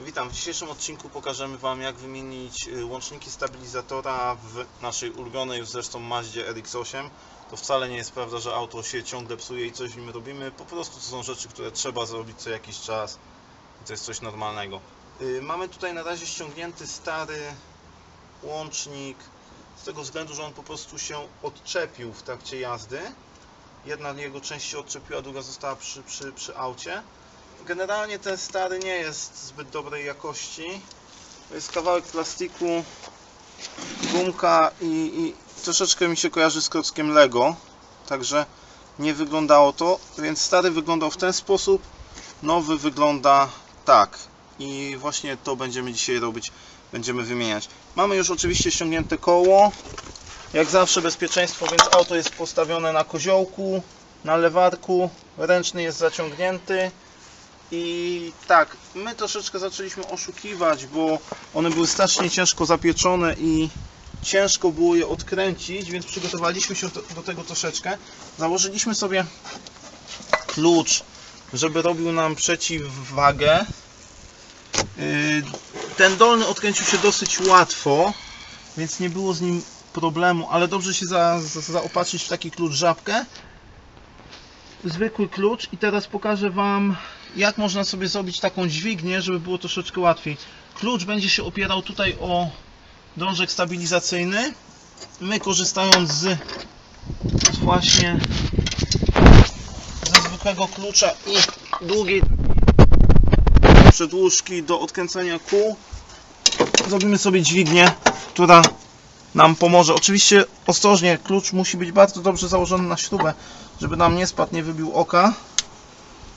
Witam, w dzisiejszym odcinku pokażemy Wam jak wymienić y, łączniki stabilizatora w naszej ulubionej już zresztą Mazdzie RX-8 To wcale nie jest prawda, że auto się ciągle psuje i coś w nim robimy. Po prostu to są rzeczy, które trzeba zrobić co jakiś czas i to jest coś normalnego. Y, Mamy tutaj na razie ściągnięty stary łącznik z tego względu, że on po prostu się odczepił w trakcie jazdy. Jedna jego część się odczepiła, druga została przy, przy, przy aucie Generalnie ten stary nie jest zbyt dobrej jakości. To jest kawałek plastiku, gumka i, i troszeczkę mi się kojarzy z klockiem Lego. Także nie wyglądało to, więc stary wyglądał w ten sposób, nowy wygląda tak. I właśnie to będziemy dzisiaj robić, będziemy wymieniać. Mamy już oczywiście ściągnięte koło. Jak zawsze bezpieczeństwo, więc auto jest postawione na koziołku, na lewarku, ręczny jest zaciągnięty. I tak, my troszeczkę zaczęliśmy oszukiwać, bo one były strasznie ciężko zapieczone i ciężko było je odkręcić, więc przygotowaliśmy się do, tego troszeczkę. Założyliśmy sobie klucz, żeby robił nam przeciwwagę. Yy, Ten dolny odkręcił się dosyć łatwo, więc nie było z nim problemu, ale dobrze się za, za, zaopatrzyć w taki klucz żabkę. Zwykły klucz i teraz pokażę Wam jak można sobie zrobić taką dźwignię, żeby było troszeczkę łatwiej. Klucz będzie się opierał tutaj o drążek stabilizacyjny. My korzystając z, właśnie ze zwykłego klucza i długiej przedłużki do odkręcania kół zrobimy sobie dźwignię, która nam pomoże. Oczywiście ostrożnie, klucz musi być bardzo dobrze założony na śrubę, żeby nam nie spadł, nie wybił oka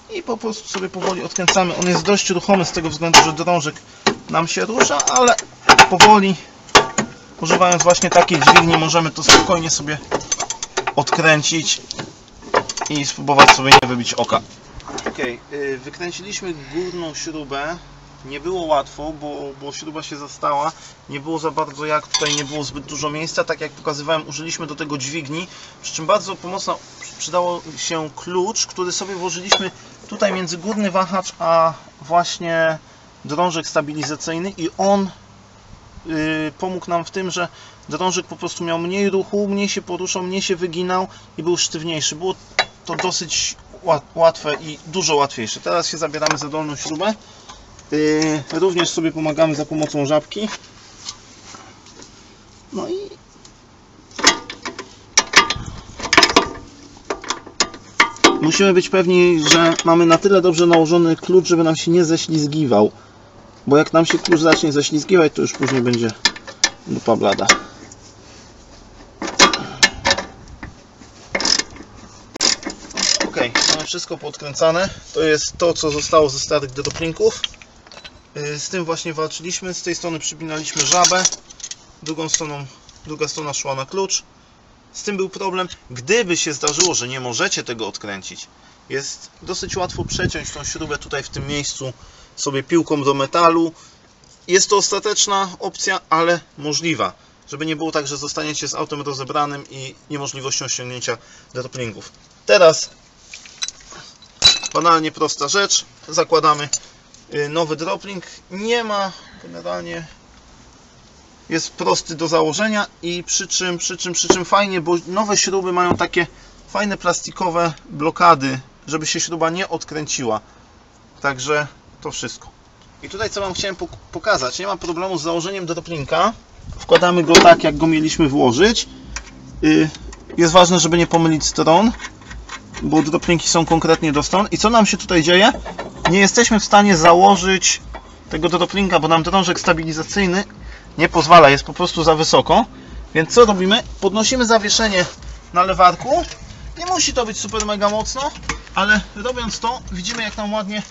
i po prostu sobie powoli odkręcamy. On jest dość ruchomy z tego względu, że drążek nam się rusza, ale powoli używając właśnie takiej dźwigni możemy to spokojnie sobie odkręcić i spróbować sobie nie wybić oka. Ok, wykręciliśmy górną śrubę. Nie było łatwo, bo, bo śruba się zastała. Nie było za bardzo jak, tutaj nie było zbyt dużo miejsca. Tak jak pokazywałem, użyliśmy do tego dźwigni. Przy czym bardzo pomocno przydało się klucz, który sobie włożyliśmy tutaj między górny wahacz, a właśnie drążek stabilizacyjny i on yy, pomógł nam w tym, że drążek po prostu miał mniej ruchu, mniej się poruszał, mniej się wyginał i był sztywniejszy. Było to dosyć łatwe i dużo łatwiejsze. Teraz się zabieramy za dolną śrubę. Yy, również sobie pomagamy za pomocą żabki. No i musimy być pewni, że mamy na tyle dobrze nałożony klucz, żeby nam się nie ześlizgiwał. Bo jak nam się klucz zacznie ześlizgiwać, to już później będzie dupa blada. Ok, mamy wszystko podkręcane. To jest to, co zostało ze starych droplinków. Z tym właśnie walczyliśmy. Z tej strony przypinaliśmy żabę. Drugą stroną, druga strona szła na klucz. Z tym był problem. Gdyby się zdarzyło, że nie możecie tego odkręcić, jest dosyć łatwo przeciąć tą śrubę tutaj w tym miejscu sobie piłką do metalu. Jest to ostateczna opcja, ale możliwa. Żeby nie było tak, że zostaniecie z autem rozebranym i niemożliwością ściągnięcia droplingów. Teraz banalnie prosta rzecz. Zakładamy nowy dropling. Nie ma generalnie jest prosty do założenia i przy czym, przy czym, przy czym fajnie, bo nowe śruby mają takie fajne plastikowe blokady, żeby się śruba nie odkręciła. Także to wszystko. I tutaj co Wam chciałem pokazać, nie ma problemu z założeniem droplinka. Wkładamy go tak, jak go mieliśmy włożyć. Jest ważne, żeby nie pomylić stron, bo droplinki są konkretnie do stron. I co nam się tutaj dzieje? Nie jesteśmy w stanie założyć tego droplinka, bo nam drążek stabilizacyjny nie pozwala, jest po prostu za wysoko. Więc co robimy? Podnosimy zawieszenie na lewarku. Nie musi to być super mega mocno, ale robiąc to widzimy jak nam ładnie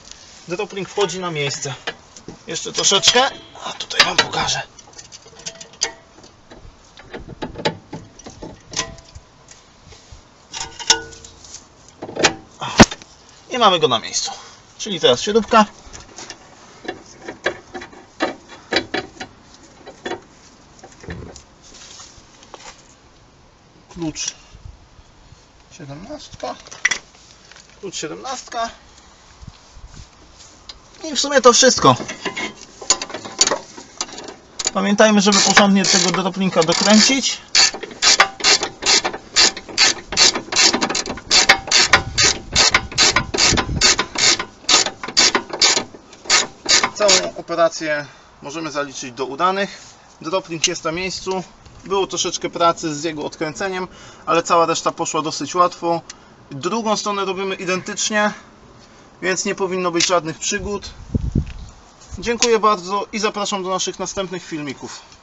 dropling wchodzi na miejsce. Jeszcze troszeczkę, a tutaj Wam pokażę. I mamy go na miejscu. Czyli teraz śrubka. klucz 17 klucz 17 i w sumie to wszystko Pamiętajmy, żeby porządnie tego droplinka dokręcić. Całą operację możemy zaliczyć do udanych. Droplink jest na miejscu. Było troszeczkę pracy z jego odkręceniem, ale cała reszta poszła dosyć łatwo. Drugą stronę robimy identycznie, więc nie powinno być żadnych przygód. Dziękuję bardzo i zapraszam do naszych następnych filmików.